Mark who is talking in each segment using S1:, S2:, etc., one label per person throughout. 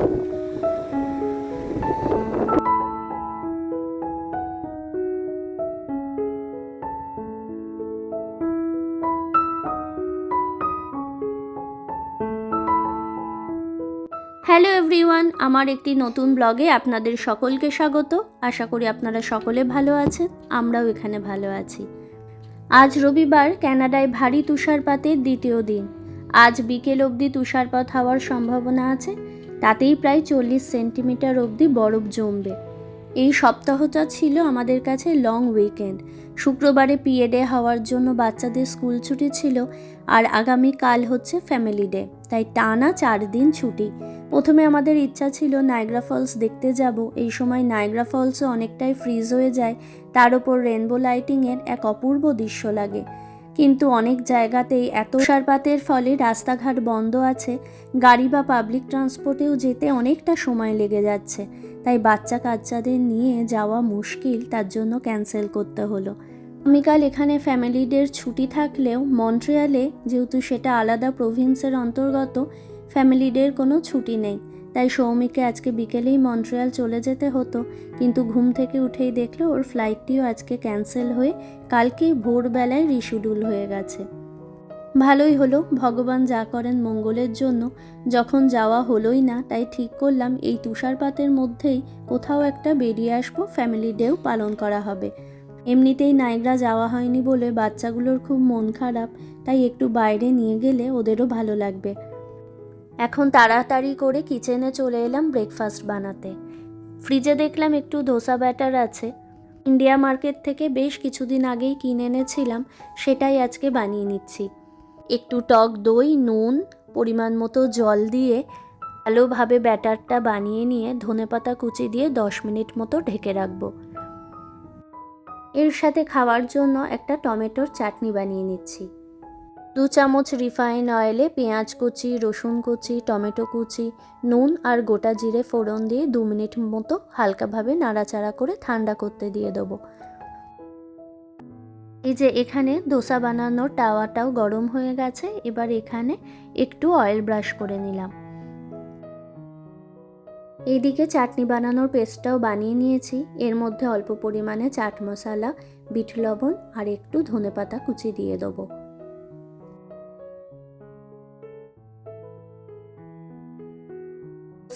S1: Hello everyone আমার একটি নতুন ব্লগে আপনাদের সকলকে স্বাগত। আশা করি আপনারা সকলে ভালো আছেন, আমরাও এখানে ভালো আছি। আজ রবিবার ক্যানাডায় ভারী তুষারপাতের দ্বিতীয় দিন। আজ বিকেল অবধি তুষারপাত হওয়ার সম্ভাবনা আছে। তাতেই প্রায় চল্লিশ সেন্টিমিটার অবধি বরফ জমবে। এই সপ্তাহটা ছিল আমাদের কাছে লং উইকেন্ড শুক্রবারে পিএডে হওয়ার জন্য বাচ্চাদের স্কুল ছুটি ছিল আর আগামী কাল হচ্ছে ফ্যামিলি ডে তাই টানা চার দিন ছুটি। প্রথমে আমাদের ইচ্ছা ছিল নায়গ্রা ফলস দেখতে যাব। এই সময় নায়গ্রা ফলসও অনেকটাই ফ্রিজ হয়ে যায়। তার ওপর রেনবো লাইটিংয়ের এক অপূর্ব দৃশ্য লাগে। কিন্তু অনেক জায়গাতেই এত তুষারপাতের ফলে রাস্তাঘাট বন্ধ আছে, গাড়ি বা পাবলিক ট্রান্সপোর্টেও যেতে অনেকটা সময় লেগে যাচ্ছে। তাই বাচ্চা কাচ্চাদের নিয়ে যাওয়া মুশকিল, তার জন্য ক্যান্সেল করতে হলো। আগামীকাল এখানে ফ্যামিলি ডের ছুটি থাকলেও মন্ট্রিয়ালে যেহেতু সেটা আলাদা প্রভিন্সের অন্তর্গত ফ্যামিলি ডের কোনো ছুটি নেই। তাই সৌমিকে আজকে বিকেলেই মন্ট্রিয়াল চলে যেতে হতো, কিন্তু ঘুম থেকে উঠেই দেখল ওর ফ্লাইটটিও আজকে ক্যান্সেল হয়ে কালকেই ভোরবেলায় রিশিডিউল হয়ে গেছে। ভালোই হলো, ভগবান যা করেন মঙ্গলের জন্য, যখন যাওয়া হলোই না, তাই ঠিক করলাম এই তুষারপাতের মধ্যেই কোথাও একটা বেরিয়ে আসব ফ্যামিলি ডেও পালন করা হবে। এমনিতেই নাইগ্রা যাওয়া হয়নি বলে বাচ্চাগুলোর খুব মন খারাপ, তাই একটু বাইরে নিয়ে গেলে ওদেরও ভালো লাগবে। এখন তাড়াতাড়ি করে কিচেনে চলে এলাম ব্রেকফাস্ট বানাতে। ফ্রিজে দেখলাম একটু ধোসা ব্যাটার আছে। ইন্ডিয়া মার্কেট থেকে বেশ কিছুদিন আগেই কিনে এনেছিলাম, সেটাই আজকে বানিয়ে নিচ্ছি। একটু টক দই, নুন, পরিমাণ মতো জল দিয়ে ভালোভাবে ব্যাটারটা বানিয়ে নিয়ে ধনেপাতা কুচি দিয়ে দশ মিনিট মতো ঢেকে রাখব। এর সাথে খাওয়ার জন্য একটা টমেটোর চাটনি বানিয়ে নিচ্ছি। দু চামচ রিফাইন অয়েলে পেঁয়াজ কুচি, রসুন কুচি, টমেটো কুচি, নুন আর গোটা জিরে ফোড়ন দিয়ে দু মিনিট মতো হালকাভাবে নাড়াচাড়া করে ঠান্ডা করতে দিয়ে দেবো। এই যে এখানে দোসা বানানোর টাওয়াটাও গরম হয়ে গেছে, এবার এখানে একটু অয়েল ব্রাশ করে নিলাম। এইদিকে চাটনি বানানোর পেস্টটাও বানিয়ে নিয়েছি, এর মধ্যে অল্প পরিমাণে চাট মশলা, বিট লবণ আর একটু ধনেপাতা কুচি দিয়ে দেবো।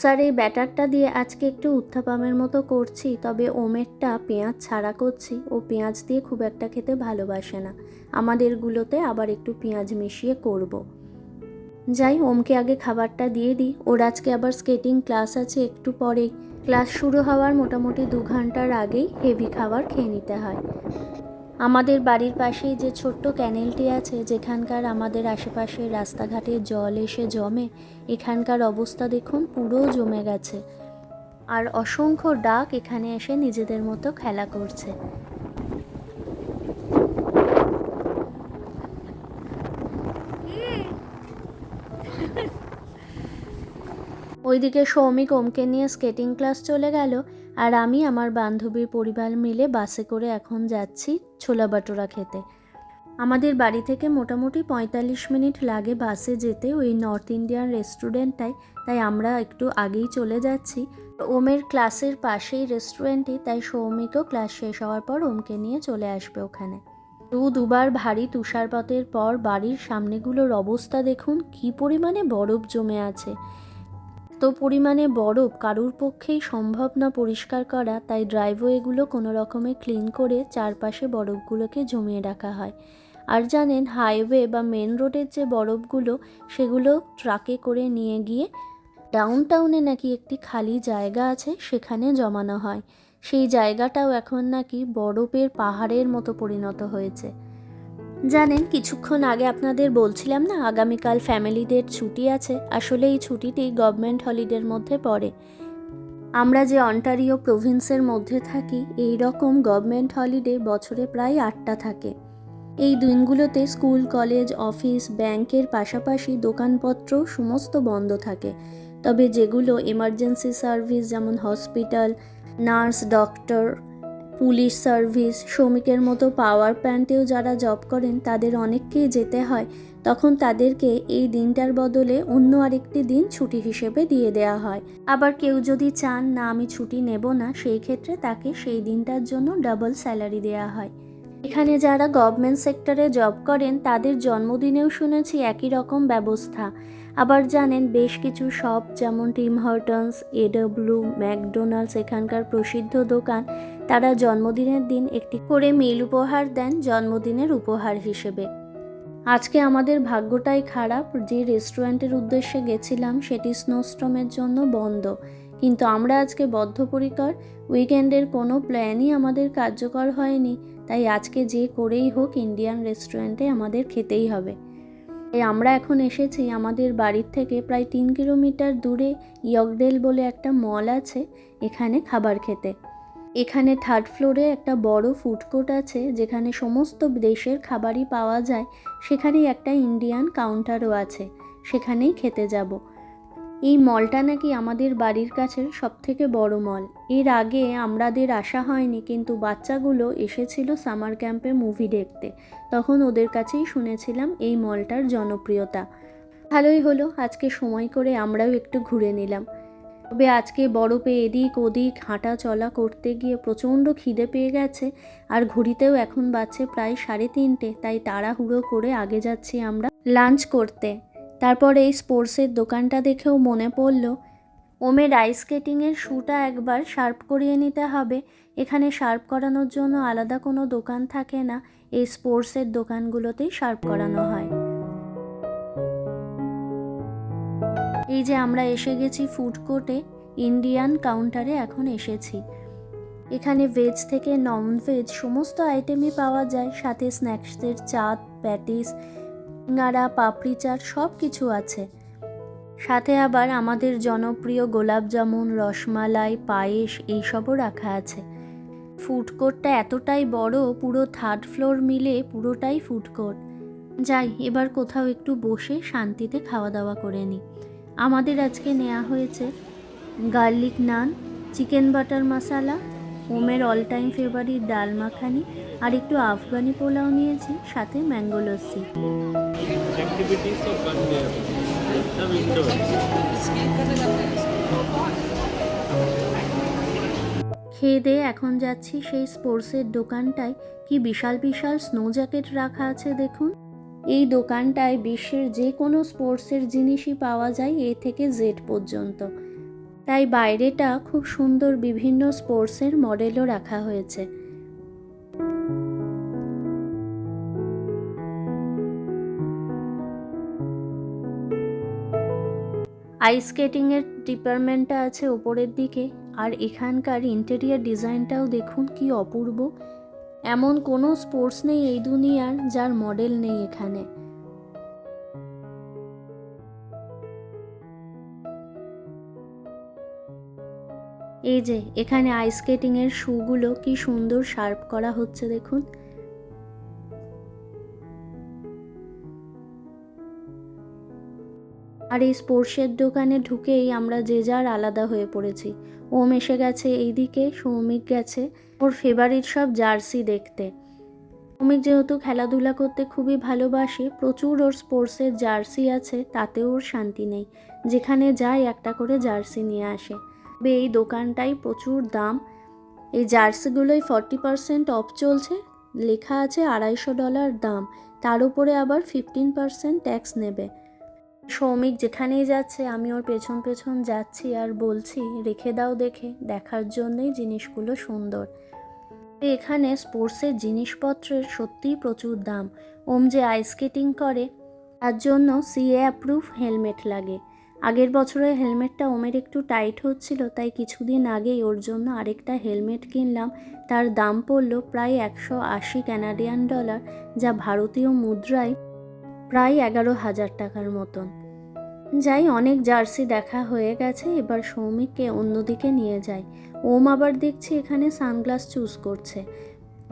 S1: স্যার, এই ব্যাটারটা দিয়ে আজকে একটু উত্থাপামের মতো করছি, তবে ওমেরটা পেঁয়াজ ছাড়া করছি। ও পেঁয়াজ দিয়ে খুব একটা খেতে ভালোবাসে না। আমাদেরগুলোতে আবার একটু পেঁয়াজ মিশিয়ে করব। যাই, ওমকে আগে খাবারটা দিয়ে দিই। ওর আজকে আবার স্কেটিং ক্লাস আছে, একটু পরেই। ক্লাস শুরু হওয়ার মোটামুটি দু ঘণ্টার আগেই হেভি খাবার খেয়ে নিতে হয়। আমাদের বাড়ির পাশেই যে ছোট্ট ক্যানেলটি আছে, যেখানকার আমাদের আশেপাশের রাস্তাঘাটে জল এসে জমে, এখানকার অবস্থা দেখুন পুরো জমে গেছে। আর অসংখ্য ডাক এখানে এসে নিজেদের মতো খেলা করছে। ওইদিকে সৌমিক ওমকে নিয়ে স্কেটিং ক্লাস চলে গেল। আর আমি আমার বান্ধবীর পরিবার মিলে বাসে করে এখন যাচ্ছি ছোলা বাটোরা খেতে। আমাদের বাড়ি থেকে মোটামুটি পঁয়তাল্লিশ মিনিট লাগে বাসে যেতে ওই নর্থ ইন্ডিয়ান রেস্টুরেন্টটায় তাই আমরা একটু আগেই চলে যাচ্ছি। ওমের ক্লাসের পাশেই রেস্টুরেন্টে তাই সৌমিকও ক্লাস শেষ হওয়ার পর ওমকে নিয়ে চলে আসবে ওখানে। দু দুবার ভারী তুষারপাতের পর বাড়ির সামনেগুলোর অবস্থা দেখুন, কী পরিমাণে বরফ জমে আছে। পরিমাণে বরফ কারুর পক্ষেই সম্ভব না পরিষ্কার করা, তাই ড্রাইভওয়েগুলো কোনো রকমে ক্লিন করে চারপাশে বরফগুলোকে জমিয়ে রাখা হয়। আর জানেন, হাইওয়ে বা মেন রোডের যে বরফগুলো, সেগুলো ট্রাকে করে নিয়ে গিয়ে ডাউন টাউনে নাকি একটি খালি জায়গা আছে, সেখানে জমানো হয়। সেই জায়গাটাও এখন নাকি বরফের পাহাড়ের মতো পরিণত হয়েছে। জানেন, কিছুক্ষণ আগে আপনাদের বলছিলাম না, আগামীকাল ফ্যামিলিদের ছুটি আছে। আসলে এই ছুটিটি গভর্নমেন্ট হলিডের মধ্যে পড়ে। আমরা যে অন্টারিও প্রভিন্সের মধ্যে থাকি এই রকম গভর্নমেন্ট হলিডে বছরে প্রায় আটটা থাকে। এই দিনগুলোতে স্কুল কলেজ অফিস ব্যাংকের পাশাপাশি দোকানপত্র সমস্ত বন্ধ থাকে। তবে যেগুলো এমার্জেন্সি সার্ভিস যেমন hospital nurse doctor police service, শ্রমিকের মতো পাওয়ার প্ল্যান্টেও যারা জব করেন, তাদের অনেককেই যেতে হয়। তখন তাদেরকে এই দিনটার বদলে অন্য আরেকটি দিন ছুটি হিসেবে দিয়ে দেওয়া হয়। আবার কেউ যদি চান, না, আমি ছুটি নেব না, সেই ক্ষেত্রে তাকে সেই দিনটার জন্য ডাবল স্যালারি দেওয়া হয়। এখানে যারা গভর্নমেন্ট সেক্টরে জব করেন, তাদের জন্মদিনেও শুনেছি একই রকম ব্যবস্থা। আবার জানেন, বেশ কিছু শপ যেমন টিম হর্টনস এডব্লিউ ম্যাকডোনাল্ডস এখানকার প্রসিদ্ধ দোকান তারা জন্মদিনের দিন একটি করে মিল উপহার দেন জন্মদিনের উপহার হিসেবে। আজকে আমাদের ভাগ্যটাই খারাপ, যে রেস্টুরেন্টের উদ্দেশ্যে গেছিলাম সেটি স্নোস্ট্রমের জন্য বন্ধ। কিন্তু আমরা আজকে বদ্ধপরিকর, উইকেন্ডের কোনো প্ল্যানই আমাদের কার্যকর হয়নি, তাই আজকে যে করেই হোক ইন্ডিয়ান রেস্টুরেন্টে আমাদের খেতেই হবে। তাই আমরা এখন এসেছি আমাদের বাড়ির থেকে প্রায় তিন কিলোমিটার দূরে ইয়কডেল বলে একটা মল আছে, এখানে খাবার খেতে। এখানে থার্ড ফ্লোরে একটা বড় ফুড কোর্ট আছে, যেখানে সমস্ত দেশের খাবারই পাওয়া যায়। সেখানেই একটা ইন্ডিয়ান কাউন্টারও আছে, সেখানেই খেতে যাব। এই মলটা নাকি আমাদের বাড়ির কাছের সবথেকে বড় মল এর আগে আমাদের আসা হয়নি, কিন্তু বাচ্চাগুলো এসেছিল সামার ক্যাম্পে মুভি দেখতে। তখন ওদের কাছেই শুনেছিলাম এই মলটার জনপ্রিয়তা। ভালোই হলো, আজকে সময় করে আমরাও একটু ঘুরে নিলাম। তবে আজকে বরফে এদিক ওদিক হাঁটা চলা করতে গিয়ে প্রচণ্ড খিদে পেয়ে গেছে আর ঘড়িতেও এখন বাজছে প্রায় সাড়ে তিনটে, তাই তাড়াহুড়ো করে আগে যাচ্ছি আমরা লাঞ্চ করতে। তারপর এই স্পোর্টসের দোকানটা দেখেও মনে পড়ল, ওমের আইস স্কেটিংয়ের শ্যুটা একবার শার্প করিয়ে নিতে হবে। এখানে শার্প করানোর জন্য আলাদা কোনো দোকান থাকে না। এই স্পোর্টসের দোকানগুলোতেই শার্প করানো হয়। এই যে আমরা এসে গেছি ফুড কোর্টে ইন্ডিয়ান কাউন্টারে এখন এসেছি। এখানে ভেজ থেকে নন ভেজ সমস্ত আইটেমই পাওয়া যায়, সাথে স্ন্যাক্সের চাট প্যাটিস সিঙ্গারা, পাপড়ি চাট সব কিছু আছে। সাথে আবার আমাদের জনপ্রিয় গোলাপ জামুন, রসমালাই, পায়েস এইসবও রাখা আছে। ফুড কোর্টটা এতটাই বড়, পুরো থার্ড ফ্লোর মিলে পুরোটাই ফুড কোর্ট যাই, এবার কোথাও একটু বসে শান্তিতে খাওয়া দাওয়া করে নিই আমাদের আজকে নেওয়া হয়েছে garlic naan, chicken butter masala ওমের all time favourite dal makhani, আর একটু আফগানি পোলাও নিয়েছি, সাথে ম্যাঙ্গো লস্যি. খেয়ে দিয়ে এখন যাচ্ছি সেই স্পোর্টসের দোকানটায় কি বিশাল বিশাল স্নো জ্যাকেট রাখা আছে দেখুন এই দোকানটায় বিশ্বের যে কোনো স্পোর্টসের জিনিসই পাওয়া যায় এ থেকে জেড পর্যন্ত। তাই বাইরেটা খুব সুন্দর বিভিন্ন স্পোর্টসের মডেলও রাখা হয়েছে। আইস স্কেটিংয়ের ডিপার্টমেন্টটা আছে ওপরের দিকে, আর এখানকার ইন্টেরিয়ার ডিজাইনটাও দেখুন কি অপূর্ব। এমন কোনো স্পোর্টস নেই এই দুনিয়ার যার মডেল নেই এখানে। এই যে, এখানে আইস স্কেটিংয়ের শুগুলো কি সুন্দর শার্প করা হচ্ছে দেখুন। আর এই স্পোর্টসের দোকানে ঢুকেই আমরা যে যার আলাদা হয়ে পড়েছি। ওম এসে গেছে এইদিকে, সৌমিক গেছে। ওর ফেভারিট সব জার্সি দেখতে। সৌমিক যেহেতু খেলাধুলা করতে খুবই ভালোবাসে, প্রচুর ওর স্পোর্টসের জার্সি আছে, তাতেও ওর শান্তি নেই। যেখানে যায় একটা করে জার্সি নিয়ে আসে। তবে এই দোকানটাই প্রচুর দাম। এই জার্সিগুলোই ফর্টি পারসেন্ট অফ চলছে। লেখা আছে আড়াইশো ডলার দাম। তার উপরে আবার ফিফটিন পারসেন্ট ট্যাক্স নেবে। সৌমিক যেখানেই যাচ্ছে, আমি ওর পেছন পেছন যাচ্ছি আর বলছি, রেখে দাও দেখে, দেখার জন্যই জিনিসগুলো সুন্দর। এখানে স্পোর্টসের জিনিসপত্রের সত্যিই প্রচুর দাম। ওম যে আইস স্কেটিং করে, তার জন্য সিএ অ্যাপ্রুভ হেলমেট লাগে। আগের বছরের হেলমেটটা ওমের একটু টাইট হচ্ছিল, তাই কিছুদিন আগেই ওর জন্য আরেকটা হেলমেট কিনলাম। তার দাম পড়ল প্রায় একশো আশি ক্যানাডিয়ান ডলার যা ভারতীয় মুদ্রায় প্রায় এগারো হাজার টাকার মতন। যাই, অনেক জার্সি দেখা হয়ে গেছে, এবার সৌমিককে অন্যদিকে নিয়ে যাই। ওম আবার দেখছি এখানে সানগ্লাস চুজ করছে।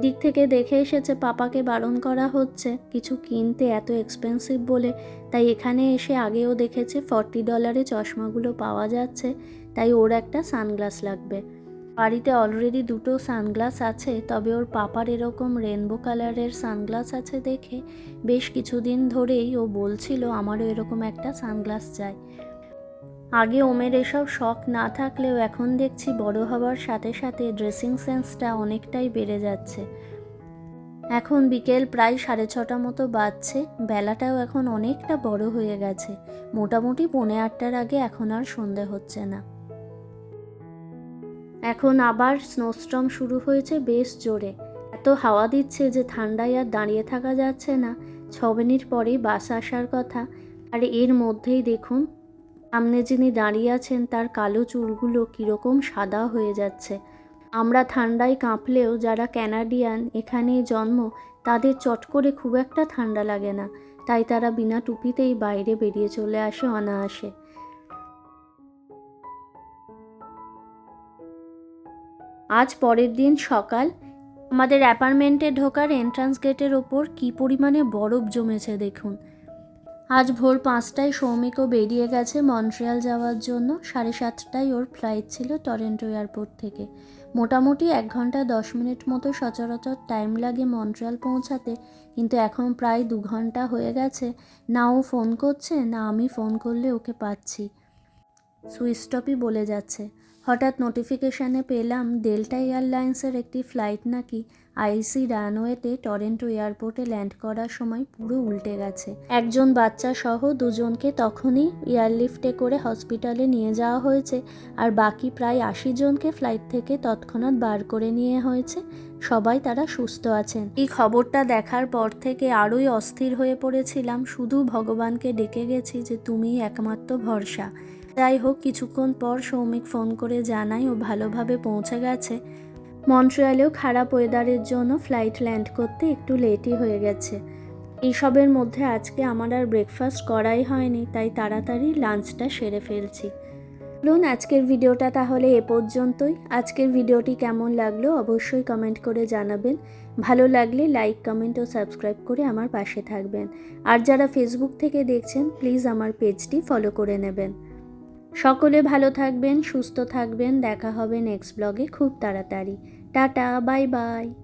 S1: দিক থেকে দেখে এসেছে পাপাকে বারণ করা হচ্ছে, কিছু কিনতে এত এক্সপেন্সিভ বলে। তাই এখানে এসে আগেও দেখেছে ফর্টি ডলারে চশমাগুলো পাওয়া যাচ্ছে, তাই ওর একটা সানগ্লাস লাগবে। বাড়িতে অলরেডি দুটো সানগ্লাস আছে, তবে ওর পাপার এরকম রেনবো কালারের সানগ্লাস আছে দেখে বেশ কিছুদিন ধরেই ও বলছিল আমারও এরকম একটা সানগ্লাস চাই। আগে ওমের এসব শখ না থাকলেও এখন দেখছি বড় হওয়ার সাথে সাথে ড্রেসিং সেন্সটা অনেকটাই বেড়ে যাচ্ছে। এখন বিকেল প্রায় সাড়ে ছটা মতো বাজছে, বেলাটাও এখন অনেকটা বড় হয়ে গেছে। মোটামুটি পৌনে আটটার আগে এখন আর সন্ধে হচ্ছে না। এখন আবার স্নোস্টর্ম শুরু হয়েছে বেশ জোরে। এত হাওয়া দিচ্ছে যে ঠান্ডায় আর দাঁড়িয়ে থাকা যাচ্ছে না। ছ মিনিট পরেই বাস আসার কথা। আর এর মধ্যেই দেখুন, সামনে যিনি দাঁড়িয়ে আছেন তার কালো চুলগুলো কীরকম সাদা হয়ে যাচ্ছে। আমরা ঠান্ডায় কাঁপলেও যারা ক্যানাডিয়ান এখানে জন্ম, তাদের চট করে খুব একটা ঠান্ডা লাগে না। তাই তারা বিনা টুপিতেই বাইরে বেরিয়ে চলে আসে অনায়াসে। আজ পরের দিন সকাল আমাদের অ্যাপার্টমেন্টে ঢোকার এন্ট্রান্স গেটের ওপর কী পরিমাণে বরফ জমেছে দেখুন। আজ ভোর পাঁচটায় সৌমিকও বেরিয়ে গেছে মন্ট্রিয়াল যাওয়ার জন্য। সাড়ে সাতটায় ওর ফ্লাইট ছিল টরেন্টো এয়ারপোর্ট থেকে। মোটামুটি এক ঘণ্টা দশ মিনিট মতো সচরাচর টাইম লাগে মন্ট্রিয়াল পৌঁছাতে, কিন্তু এখন প্রায় দু ঘণ্টা হয়ে গেছে। না ও ফোন করছে, না আমি ফোন করলে ওকে পাচ্ছি। সুইচটপই বলে যাচ্ছে। হঠাৎ নোটিফিকেশানে পেলাম ডেল্টা এয়ারলাইন্সের একটি ফ্লাইট নাকি আইসি রানওয়েতে টরেন্টো এয়ারপোর্টে ল্যান্ড করার সময় পুরো উল্টে গেছে। একজন বাচ্চা সহ দুজনকে তখনই এয়ারলিফটে করে হসপিটালে নিয়ে যাওয়া হয়েছে আর বাকি প্রায় আশি জনকে ফ্লাইট থেকে তৎক্ষণাৎ বার করে নিয়ে হয়েছে। সবাই তারা সুস্থ আছেন। এই খবরটা দেখার পর থেকে আরোই অস্থির হয়ে পড়েছিলাম। শুধু ভগবানকে ডেকে গেছি যে তুমিই একমাত্র ভরসা। যাই হোক, কিছুক্ষণ পর সৌমিক ফোন করে জানায় ও ভালোভাবে পৌঁছে গেছে। মন্ট্রিয়ালেও খারাপ ওয়েদারের জন্য ফ্লাইট ল্যান্ড করতে একটু লেটই হয়ে গেছে। এইসবের মধ্যে আজকে আমার আর ব্রেকফাস্ট করাই হয়নি, তাই তাড়াতাড়ি লাঞ্চটা সেরে ফেলছি। বলুন আজকের ভিডিওটা তাহলে এ পর্যন্তই। আজকের ভিডিওটি কেমন লাগল অবশ্যই কমেন্ট করে জানাবেন। ভালো লাগলে লাইক, কমেন্ট ও সাবস্ক্রাইব করে আমার পাশে থাকবেন। আর যারা ফেসবুক থেকে দেখছেন, প্লিজ আমার পেজটি ফলো করে নেবেন। সকলে ভালো থাকবেন সুস্থ থাকবেন। দেখা হবে নেক্সট ব্লগে খুব তাড়াতাড়ি। Tata bye bye